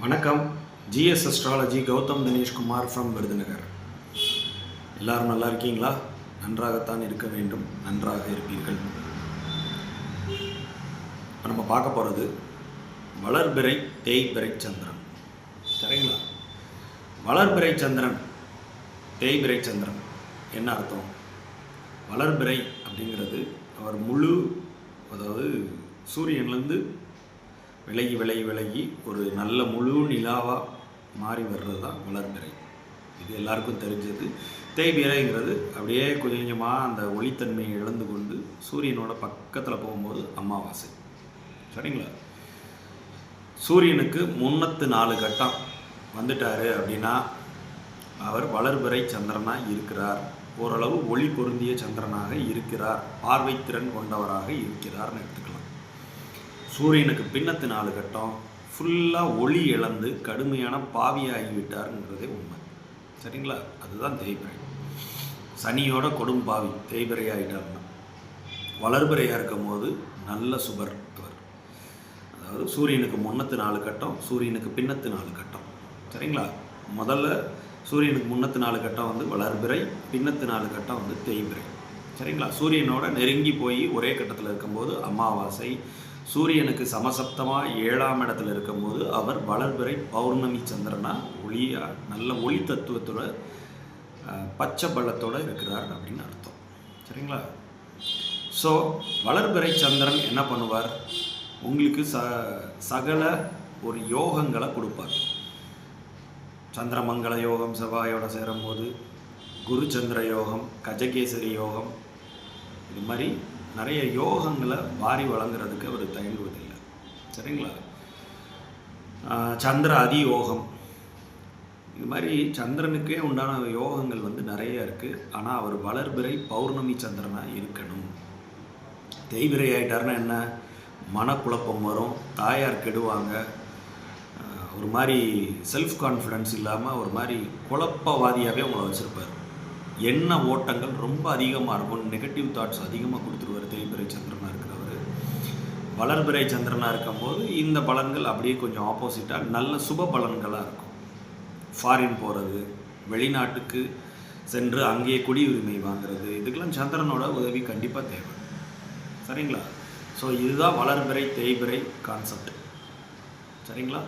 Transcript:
வணக்கம். GS astrology Gautham Dineshkumar from Virudhunagar. எல்லாரும் நல்லா இருக்கீங்களா? நன்றாகத்தான் இருக்க வேண்டும். நன்றாக இருப்பீர்கள். இப்போ நம்ம பார்க்க போகிறது வளர்பிறை தேய்பிறை சந்திரன். சரிங்களா? வளர்பிறை சந்திரன் தேய்பிறை சந்திரன். என்ன அர்த்தம்? வளர்பிறை அப்படிங்கிறது அவர் முழு அதாவது சூரியன்லேருந்து விலகி விலகி விலகி ஒரு நல்ல முழு நிலாவாக மாறி வர்றது தான் வளர்பிறை. இது எல்லாருக்கும் தெரிஞ்சது. தேய்பிறைங்கிறது அப்படியே கொஞ்சம் கொஞ்சமாக அந்த ஒளித்தன்மையை இழந்து கொண்டு சூரியனோட பக்கத்தில் போகும்போது அமாவாசை. சரிங்களா? சூரியனுக்கு முன்னத்து நாலு கட்டம் வந்துட்டார் அப்படின்னா அவர் வளர்பிறை சந்திரனாக இருக்கிறார். ஓரளவு ஒளி பொருந்திய சந்திரனாக இருக்கிறார். பார்வைத்திறன் கொண்டவராக இருக்கிறார்னு எடுத்துக்கலாம். சூரியனுக்கு பின்னத்து நாலு கட்டம் ஃபுல்லாக ஒளி இழந்து கடுமையான பாவியாகிவிட்டாருங்கிறதே உண்மை. சரிங்களா? அதுதான் தேய்பிறை சனியோட கொடும் பாவி தேய்பிறை ஆகிட்டார்னா வளர்பிறையாக இருக்கும் போது நல்ல சுபர்த்துவர். அதாவது சூரியனுக்கு முன்னத்து நாலு கட்டம் சூரியனுக்கு பின்னத்து நாலு கட்டம். சரிங்களா? முதல்ல சூரியனுக்கு முன்னத்து நாலு கட்டம் வந்து வளர்பிறை பின்னத்து நாலு கட்டம் வந்து தேய்பிறை. சரிங்களா? சூரியனோட நெருங்கி போய் ஒரே கட்டத்தில் இருக்கும்போது அமாவாசை சூரியனுக்கு சமசப்தமாக ஏழாம் இடத்துல இருக்கும்போது அவர் வளர்பிறை பௌர்ணமி சந்திரனா ஒளியா நல்ல ஒளி தத்துவத்தோட பச்சை பள்ளத்தோடு இருக்கிறார் அப்படின்னு அர்த்தம். சரிங்களா? ஸோ வளர்பிறை சந்திரன் என்ன பண்ணுவார்? உங்களுக்கு ச சகல ஒரு யோகங்களை கொடுப்பார். சந்திரமங்கல யோகம் செவ்வாயோட சேரும்போது குரு சந்திர யோகம் கஜகேசரி யோகம் இது மாதிரி நிறைய யோகங்களை வாரி வழங்குறதுக்கு அவர் தயங்குவதில்லை. சரிங்களா? சந்திர அதி யோகம் இது மாதிரி சந்திரனுக்கே உண்டான யோகங்கள் வந்து நிறைய இருக்குது ஆனால் அவர் வளர்பிறை பௌர்ணமி சந்திரனாக இருக்கணும். தெய்விரை ஆகிட்டாருன்னா என்ன? மனக்குழப்பம் வரும். தாயார் கெடுவாங்க. ஒரு மாதிரி செல்ஃப் கான்ஃபிடன்ஸ் இல்லாமல் ஒரு மாதிரி குழப்பவாதியாகவே உங்களை வச்சுருப்பார். எண்ண ஓட்டங்கள் ரொம்ப அதிகமாக இருக்கும். நெகட்டிவ் தாட்ஸ் அதிகமாக கொடுத்துருவார் தேய்பிரை சந்திரனாக இருக்கிறவர். வளர்பிறை சந்திரனாக இருக்கும்போது இந்த பலன்கள் அப்படியே கொஞ்சம் ஆப்போசிட்டாக நல்ல சுப பலன்களாக இருக்கும். ஃபாரின் போகிறது வெளிநாட்டுக்கு சென்று அங்கேயே குடியுரிமை வாங்குறது இதுக்கெல்லாம் சந்திரனோட உதவி கண்டிப்பாக தேவை. சரிங்களா? ஸோ இதுதான் வளர்பிறை தேய்பிறை கான்செப்ட் சரிங்களா?